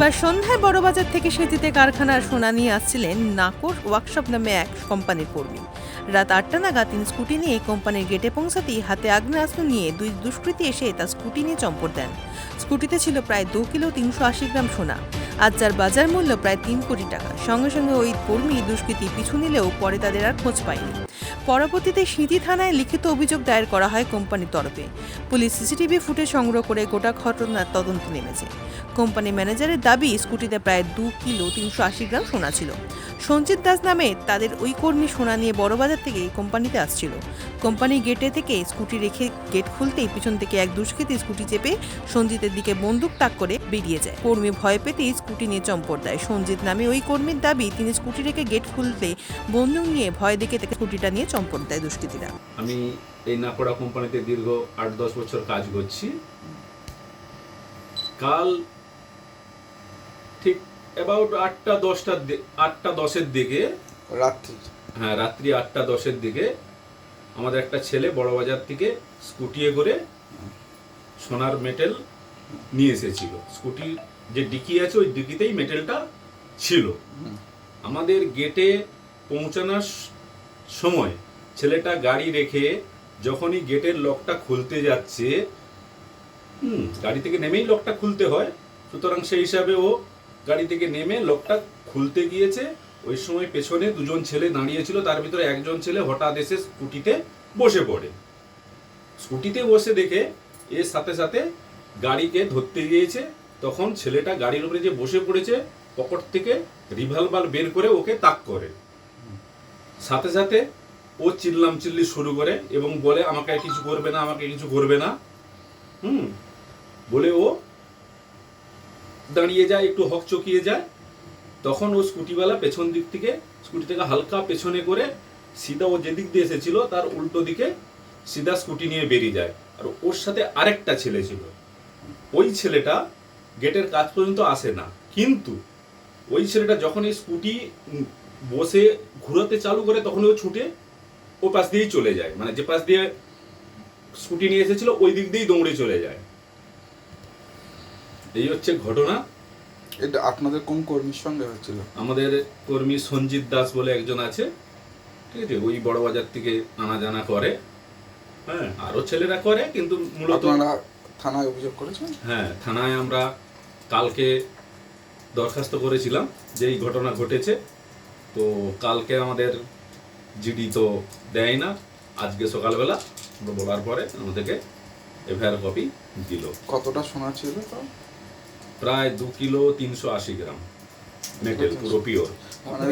বুধবার সন্ধ্যায় বড়বাজার থেকে সেতিতে কারখানার সোনা নিয়ে আসছিলেন নাকর ওয়ার্কশপ নামে এক কোম্পানির কর্মী। রাত আটটা নাগাদ তিনি স্কুটি নিয়ে কোম্পানির গেটে পৌঁছাতেই হাতে আগ্নেয়াস্ত্র নিয়ে দুই দুষ্কৃতী এসে তার স্কুটি নিয়ে চম্পট দেন। স্কুটিতে ছিল প্রায় দু কিলো তিনশো আশি গ্রাম সোনা। আজ যার বাজার মূল্য প্রায় তিন কোটি টাকা। সঙ্গে সঙ্গে ওই কর্মী দুষ্কৃতী পিছু নিলেও পরে তাদের আর খোঁজ পায়নি। পরবর্তীতে সিঁথি থানায় লিখিত অভিযোগ দায়ের করা হয় কোম্পানির তরফে। পুলিশ সিসিটিভি ফুটেজ সংগ্রহ করে গোটা ঘটনার তদন্ত নেমেছে। কোম্পানি ম্যানেজারের দাবি, স্কুটিতে প্রায় দু কিলো তিনশো আশি গ্রাম সোনা ছিল। সঞ্জিত দাস নামে তাদের ওই কর্মী সোনা নিয়ে বড়বাজার থেকে কোম্পানিতে আসছিল। কোম্পানি গেটে থেকে স্কুটি রেখে গেট খুলতেই পিছন থেকে এক দুষ্কৃতী স্কুটি চেপে সঞ্জিতের দিকে বন্দুক তাক করে বেরিয়ে যায়। কর্মী ভয় পেতেই স্কুটি নিয়ে চম্পট দেয়। সঞ্জিত নামে ওই কর্মীর দাবি, তিনি স্কুটি রেখে গেট খুলতে বন্দুক নিয়ে ভয় দেখে তাকে স্কুটিটা নিয়ে চম্পট দেয় দুষ্কৃতীরা। আমি এই নাকড়া কোম্পানিতে দীর্ঘ আট দশ বছর কাজ করছি। কাল অ্যাবাউট আটটা দশটার আটটা দশের দিকে রাত্রি। হ্যাঁ রাত্রি আটটা দশের দিকে আমাদের একটা ছেলে বড়বাজার থেকে স্কুটিয়ে করে সোনার মেটেল নিয়ে এসেছিল। স্কুটির যে ডিকি আছে ওই ডিকিতেই মেটেলটা ছিল। আমাদের গেটে পৌঁছানোর সময় ছেলেটা গাড়ি রেখে যখনই গেটের লকটা খুলতে যাচ্ছে হুম গাড়ি থেকে নেমেই লকটা খুলতে হয়। সুতরাং সেই হিসাবে ও গাড়ি থেকে নেমে লোকটা খুলতে গিয়েছে। ওই সময় পেছনে দুজন ছেলে দাঁড়িয়েছিল তার ভিতরে একজন ছেলে হঠাৎ এসে স্কুটিতে বসে পড়ে। স্কুটিতে বসে দেখে এর সাথে সাথে গাড়িকে ধরতে গিয়েছে। তখন ছেলেটা গাড়ির উপরে যে বসে পড়েছে, পকেট থেকে রিভলভার বের করে ওকে তাক করে। সাথে সাথে ও চিল্লাম চিল্লি শুরু করে এবং বলে, আমাকে কিছু করবে না, আমাকে কিছু করবে না। হুম, বলে ও দাঁড়িয়ে যায়, একটু হক চকিয়ে যায়, তখন ও স্কুটিওয়ালা পেছন দিক থেকে, স্কুটি থেকে হালকা পেছনে করে সিধা ও যেদিক দিয়ে এসেছিল, তার উল্টো দিকে সিধা স্কুটি নিয়ে বেরিয়ে যায়। আর ওর সাথে আরেকটা ছেলে ছিল। ওই ছেলেটা গেটের কাজ পর্যন্ত আসে না। কিন্তু ওই ছেলেটা যখন এই স্কুটি বসে ঘুরাতে চালু করে, তখন ও ছুটে ও পাশ দিয়েই চলে যায়। মানে যে পাশ দিয়ে স্কুটি নিয়ে এসেছিল, ওই দিক দিয়েই দৌড়ে চলে যায়। এই হচ্ছে ঘটনা। এটা আপনাদের কোন কর্মীর সঙ্গে হয়েছিল? আমাদের কর্মী সঞ্জিত দাস বলে একজন আছে। ঠিক আছে ওই বড় বাজার থেকে আনা জানা করে। হ্যাঁ আরও ছেলেরা করে কিন্তু মূলত আপনারা থানায় অভিযোগ করেছেন? হ্যাঁ থানায় আমরা কালকে দরখাস্ত করেছিলাম যে এই ঘটনা ঘটেছে। তো কালকে আমাদের জিডি তো দেয় না। আজকে সকালবেলা বলার পরে আমাদেরকে এফআইআর কপি দিল। কতটা সোনা ছিল তাও? প্রায় দু কিলো তিনশো আশি গ্রাম মেটেল পুরো পিওর মানে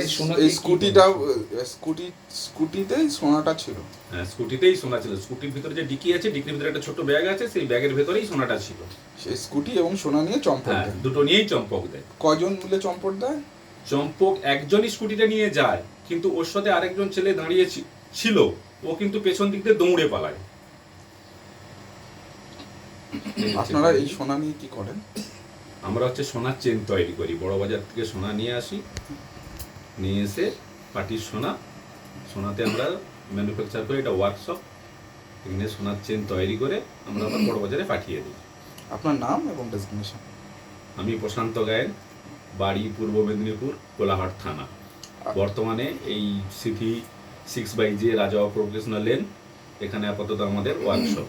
স্কুটি স্কুটিতেই সোনাটা ছিল। হ্যাঁ স্কুটিতেই সোনা ছিল। স্কুটির ভিতরে যে ডিকি আছে ডিকির ভিতরে একটা ছোট ব্যাগ আছে সেই ব্যাগের ভেতরেই সোনাটা ছিল। সেই স্কুটি এবং সোনা নিয়ে চম্পট হ্যাঁ দেয়। দুটো নিয়েই চম্পক দেয়। কজন মিলে চম্পট দেয়? চম্পক একজনই স্কুটিটা নিয়ে যায় কিন্তু ওর সাথে আরেকজন ছেলে দাঁড়িয়ে ছিল। ও কিন্তু পেছন দিক দিয়ে দৌড়ে পালায়। আপনারা এই সোনা নিয়ে কি করেন? আমরা হচ্ছে সোনার চেন তৈরি করি। বড় বাজার থেকে সোনা নিয়ে আসি নিয়ে এসে পাটির সোনা সোনাতে আমরা ম্যানুফ্যাকচার করি এটা ওয়ার্কশপ এখানে সোনার চেন তৈরি করে আমরা আবার বড় বাজারে পাঠিয়ে দিই। আপনার নাম এবং ডেজিগনেশন আমি প্রশান্ত গায়েন বাড়ি পূর্ব মেদিনীপুর কোলাহাট থানা। বর্তমানে এই city six by J Raja professional lane এখানে আপাতত আমাদের ওয়ার্কশপ